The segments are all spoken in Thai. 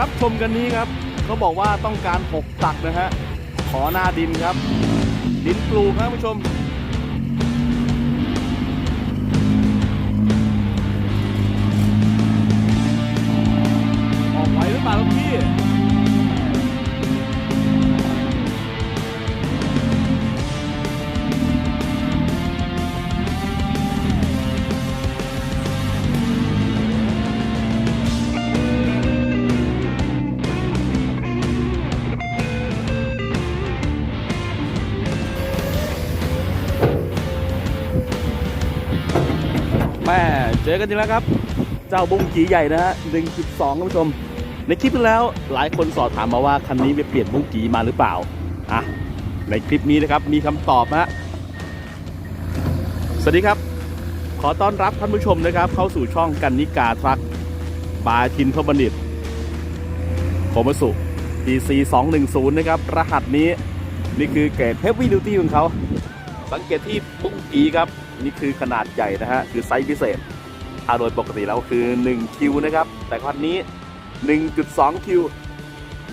รับชมกันนี้ครับเขาบอกว่าต้องการปกตักนะฮะ ขอหน้าดินครับ ดินปลูกครับผู้ชม ม่เจอกันจริงแล้วครับ เจ้าบุ้งกีใหญ่นะฮะ1.2ท่านผู้ชม ในคลิปที่แล้วหลายคนสอบถามมาว่าคันนี้ไปเปลี่ยนบุ้งกีมาหรือเปล่าอะในคลิปนี้นะครับมีคำตอบฮะสวัสดีครับ ขอต้อนรับท่านผู้ชมนะครับ เข้าสู่ช่องกันนิกาทรัคบายทินทบัณฑิตโคมสุ DC 210นะครับ รหัสนี้นี่คือเกรด Heavy Duty ของเขา สังเกตที่บุ้งกีครับ นี่คือขนาดใหญ่นะฮะคือไซส์พิเศษถ้าโดยปกติแล้วคือ1คิวนะครับ แต่คันนี้ 1.2 คิว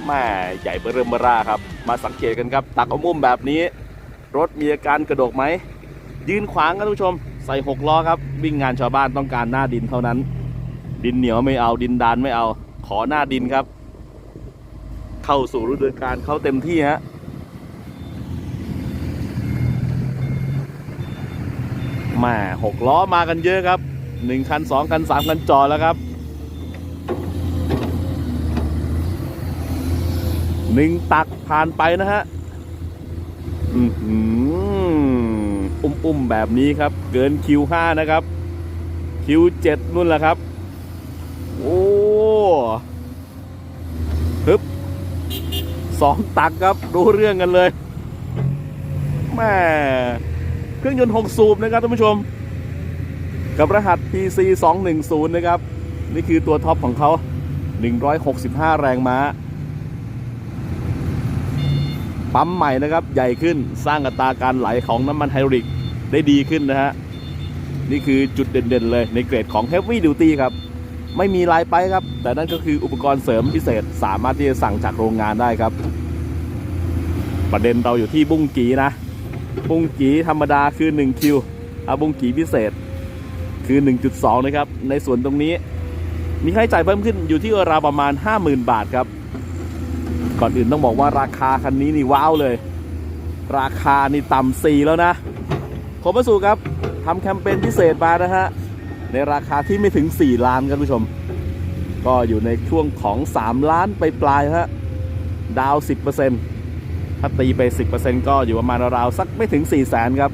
แม่ใหญ่เบอร์เริ่มเบอร่าครับ มาสังเกตกันครับ ตักเอามุมแบบนี้ รถมีอาการกระดกไหม ยืนขวางครับทุกชม ใส่6ล้อครับ วิ่งงานชาวบ้านต้องการหน้าดินเท่านั้น ดินเหนียวไม่เอาดินดานไม่เอา ขอหน้าดินครับ เข้าสู่ฤดูกาลเข้าเต็มที่ฮะ ม่หกล้อมากันเยอะครับหนึ่งคันสองคันสามคันจอดแล้วครับหนึ่งตักผ่านไปนะฮะอื้มอุ้มๆแบบนี้ครับ เกินคิวห้านะครับ คิวเจ็ดนู่นแหละครับ โอ้ฮึบสองตักครับ รู้เรื่องกันเลยแม่ เครื่องยนต์ 6 สูบนะครับท่านผู้ชม กับรหัส PC 210 นะครับ นี่คือตัวท็อปของเขา 165 แรงม้า ปั๊มใหม่นะครับ ใหญ่ขึ้นสร้างอัตราการไหลของน้ำมันไฮดรอลิกได้ดีขึ้นนะฮะ นี่คือจุดเด่นๆเลยในเกรดของ Heavy Duty ครับไม่มีลายไปครับ แต่นั่นก็คืออุปกรณ์เสริมพิเศษสามารถที่จะสั่งจากโรงงานได้ครับ ประเด็นเราอยู่ที่บุ้งกีนะ บุงกีธรรมดาคือ1คิวอาบุงกีพิเศษคือ 1.2 นะครับ ในส่วนตรงนี้ มีค่าใช้จ่ายเพิ่มขึ้นอยู่ที่ราวประมาณ 50,000 บาทครับ ก่อนอื่นต้องบอกว่าราคาคันนี้นี่ว้าวเลย ราคานี่ต่ำสี่แล้วนะขอมาสู่ครับทำแคมเปญพิเศษมานะฮะ ในราคาที่ไม่ถึง 4 ล้านครับผู้ชม ก็อยู่ในช่วงของ 3 ล้านไปปลายฮะ ดาว 10% ถ้าตีไป 10%ก็อยู่ประมาณราวๆสักไม่ถึง 4 0 0แสนครับ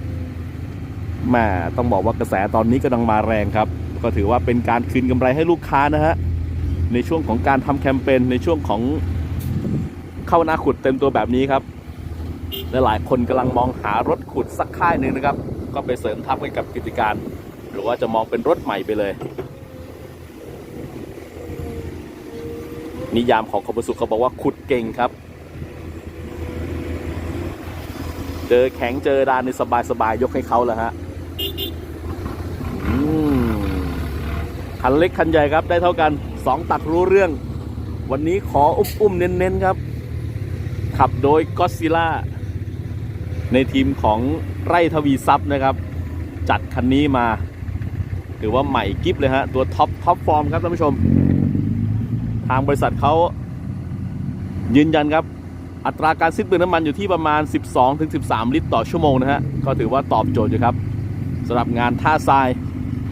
แม่ต้องบอกว่ากระแสตอนนี้กำลังมาแรงครับ ก็ถือว่าเป็นการคืนกำไรให้ลูกค้านะฮะ ในช่วงของการทำแคมเปญในช่วงของเข้าหน้าขุดเต็มตัวแบบนี้ครับและหลายคนกำลังมองหารถขุดสักค่ายหนึ่งนะครับ ก็ไปเสริมทัพให้กับกิจการ หรือว่าจะมองเป็นรถใหม่ไปเลย นิยามของคอมสุเขาบอกว่าขุดเก่งครับ เจอแข็งเจอดานในสบายสบายยกให้เขาแล้วฮะอืมคันเล็กคันใหญ่ครับได้เท่ากันสองตักรู้เรื่อง วันนี้ขออุ้มๆเน้นๆครับ ขับโดยก็ซิล่าในทีมของไร่ทวีทรัพย์นะครับ จัดคันนี้มา ถือว่าใหม่กิฟเลยฮะ ตัวท็อปท็อปฟอร์มครับท่านผู้ชม ทางบริษัทเขายืนยันครับ อัตราการสิ้นเปลืองน้ำมันอยู่ที่ประมาณ 12-13 ลิตรต่อชั่วโมงนะฮะ ก็ถือว่าตอบโจทย์อยู่ครับสำหรับงานท่าทราย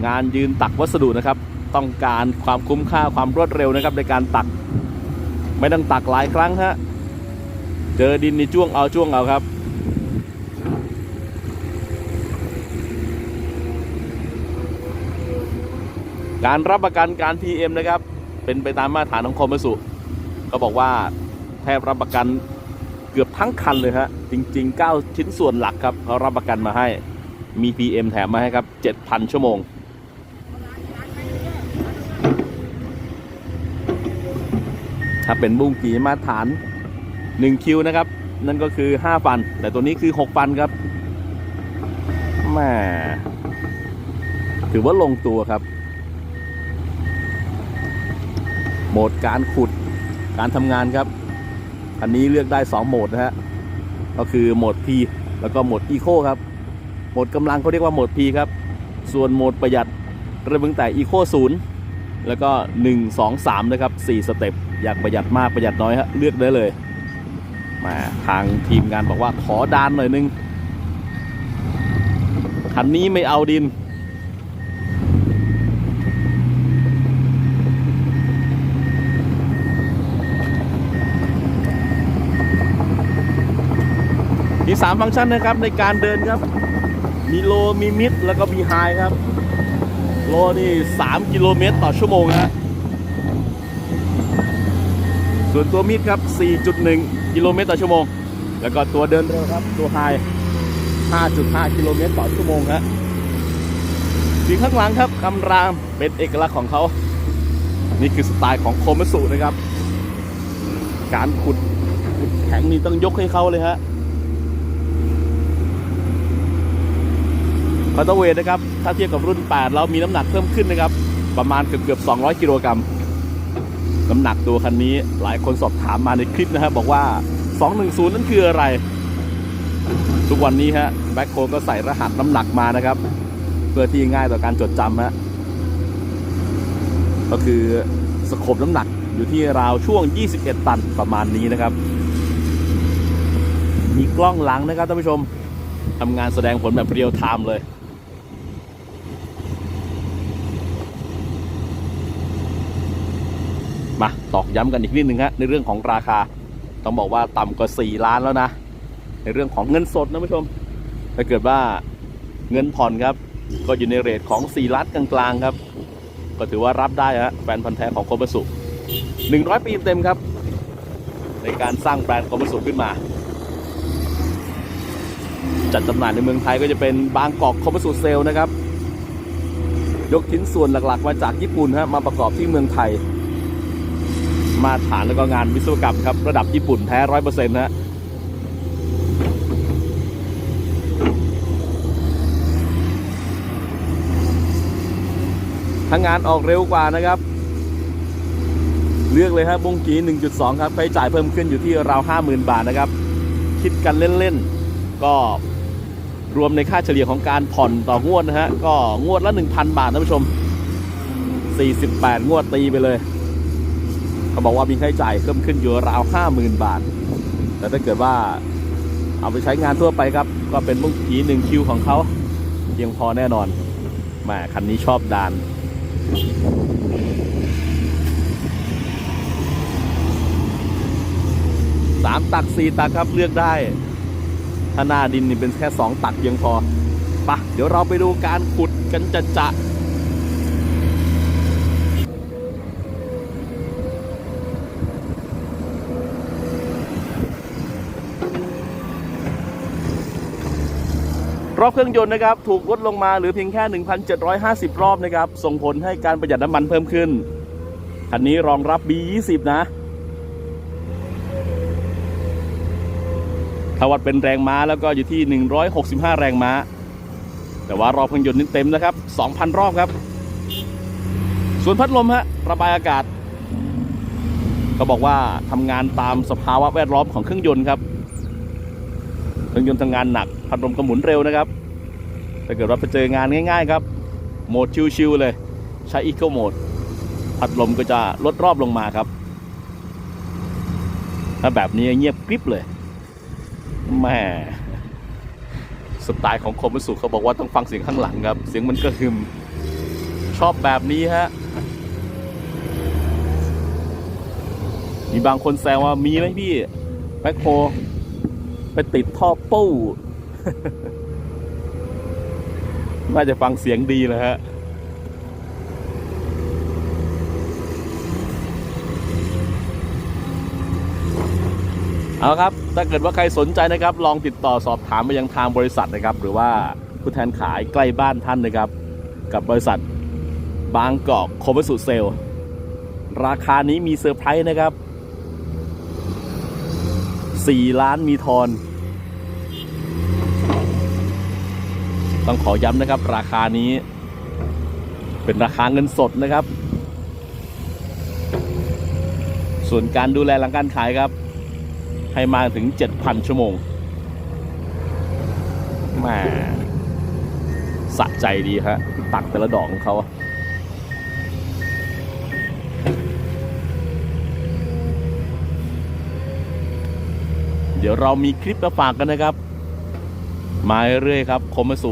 งานยืนตักวัสดุนะครับ ต้องการความคุ้มค่าความรวดเร็วนะครับในการตัก ไม่ต้องตักหลายครั้งฮะ เจอดินในจ้วงเอาจ้วงเอาครับการรับประกันการ PM นะครับ เป็นไปตามมาตรฐานของคอมสุก็บอกว่าแทบรับประกัน เกือบทั้งคันเลยฮะ จริง ๆ 9 ชิ้นส่วนหลักครับเขารับประกันมาให้ มี PM แถมมาให้ครับ 7,000 ชั่วโมง ถ้าเป็นบุ้งกีมาตรฐาน 1 คิวนะครับ นั่นก็คือ 5 ฟัน แต่ตัวนี้คือ 6 ฟันครับแม่ถือว่าลงตัวครับ โหมดการขุดการทำงานครับ อันนี้เลือกได้ 2 โหมดนะฮะ ก็คือโหมด P แล้วก็โหมด Eco ครับ โหมดกำลังเขาเรียกว่าโหมด P ครับ ส่วนโหมดประหยัดเริ่มตั้งแต่ Eco 0 แล้วก็ 1 2 3 นะครับ 4 สเต็ป อยากประหยัดมากประหยัดน้อยฮะ เลือกได้เลย มาทางทีมงานบอกว่าขอดานหน่อยนึง คันนี้ไม่เอาดิน 3 ฟังก์ชันนะครับในการเดินครับ มีโลมีมิดแล้วก็มีไฮครับ โลนี่ 3 กิโลเมตรต่อชั่วโมงฮะส่วนตัวมิดครับ 4.1 กิโลเมตรต่อชั่วโมง แล้วก็ตัวเดินเร็วครับ ตัวไฮ 5.5 กิโลเมตรต่อชั่วโมงฮะสีข้างหลังครับคำรามเป็นเอกลักษณ์ของเขา นี่คือสไตล์ของโคมัสุนะครับ การขุดขุดแข็งนี่ต้องยกให้เขาเลยฮะ คาร์ตเวทนะครับ ถ้าเทียบกับรุ่น 8 แล้วมีน้ำหนักเพิ่มขึ้นนะครับ ประมาณเกือบเกือบ200 กิโลกรัม น้ำหนักตัวคันนี้หลายคนสอบถามมาในคลิปนะครับบอกว่า 210 นั่นคืออะไร ทุกวันนี้ฮะแบ็คโคก็ใส่รหัสน้ำหนักมานะครับ เพื่อที่ง่ายต่อการจดจำฮะก็คือสโคปน้ำหนักอยู่ที่ราวช่วง 21 ตันประมาณนี้นะครับ มีกล้องหลังนะครับท่านผู้ชมทำงานแสดงผลแบบเรียลไทม์เลย มา ตอกย้ำกันอีกนิดนึงฮะในเรื่องของราคา ต้องบอกว่าต่ำกว่า 4 ล้านแล้วนะ ในเรื่องของเงินสดนะผู้ชม ถ้าเกิดว่าเงินผ่อนครับ ก็อยู่ในเรทของ 4 ล้านกลางๆครับ ก็ถือว่ารับได้ฮะแฟนพันธ์แท้ของโคมัสุ100 ปีเต็มครับ ในการสร้างแบรนด์โคมัสุขึ้นมา จัดจำหน่ายในเมืองไทยก็จะเป็นบางกอกคอม m สูเซลนะครับยกชิ้นส่วนหลักๆ มาจากญี่ปุ่นฮะมาประกอบที่เมืองไทย มาตรฐานแล้วก็งานวิศวกรรมครับ ระดับญี่ปุ่นแท้ร้อยเปอร์เซ็นต์นะฮะทั้งงานออกเร็วกว่านะครับ เลือกเลยครับบุ้งกี 1.2 ครับค่าใช้จ่ายเพิ่มขึ้นอยู่ที่ราว 50,000 บาทนะครับ คิดกันเล่นๆ ก็รวมในค่าเฉลี่ยของการผ่อนต่องวดนะฮะ ก็งวดละ 1,000 บาทท่านผู้ชม 48 งวดตีไปเลย เขาบอกว่ามีค่าใช้จ่ายเพิ่มขึ้นอยู่ราว50,000บาท แต่ถ้าเกิดว่าเอาไปใช้งานทั่วไปครับ ก็เป็นมุ้งกีหนึ่งคิวของเขาเพียงพอแน่นอนแหมคันนี้ชอบดานสามตักสี่ตักครับเลือกได้ถ้าหน้าดินนี่เป็นแค่สองตักเพียงพอปะเดี๋ยวเราไปดูการขุดกันจะจะ อบเครื่องยนต์นะครับถูกลดลงมาเหรือเพียงแค่ 1,750 รอบนะครับส่งผลให้การประหยัดน้ำมันเพิ่มขึ้น คันนี้รองรับ B20 นะถ้าวัดเป็นแรงม้าแล้วก็อยู่ที่ 165 แรงม้า แต่ว่ารอบเครื่องยนต์นี่เต็มนะครับ 2,000 รอบครับ ส่วนพัดลมฮะระบายอากาศ ก็บอกว่าทำงานตามสภาวะแวดล้อมของเครื่องยนต์ครับ เครื่องยนต์ทำงานหนัก พัดลมก็หมุนเร็วนะครับถ้าเกิดว่าไปเจองานง่าย ๆ ครับ โหมดชิวๆเลย ใช้อีโคโหมด พัดลมก็จะลดรอบลงมาครับ ถ้าแบบนี้เงียบกริบเลยแม่สไตล์ของคมสุเขาบอกว่าต้องฟังเสียงข้างหลังครับ เสียงมันกระหึมชอบแบบนี้ฮะมีบางคนแซวว่ามีไหมพี่แบ็คโฮไปติดท่อปู้ น่าจะฟังเสียงดีเลยฮะเอาครับ ถ้าเกิดว่าใครสนใจนะครับ ลองติดต่อสอบถามไปยังทางบริษัทนะครับ หรือว่าผู้แทนขายใกล้บ้านท่านนะครับ กับบริษัทบางกอกโคมสุเซล ราคานี้มีเซอร์ไพรส์นะครับ 4 ล้านมีทอน ต้องขอย้ำนะครับ ราคานี้ เป็นราคาเงินสดนะครับ ส่วนการดูแลหลังการขายครับ ให้มาถึง 7,000 ชั่วโมงมาสะใจดีฮะตักแต่ละดอกของเขาเดี๋ยวเรามีคลิปมาฝากกันนะครับ มาเรื่อยๆครับ คมสุ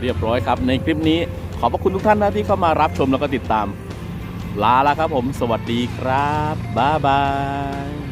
เรียบร้อยครับ ในคลิปนี้ขอบพระคุณทุกท่านนะที่เข้ามารับชมแล้วก็ติดตาม ลาแล้วครับผม สวัสดีครับ บ๊ายบาย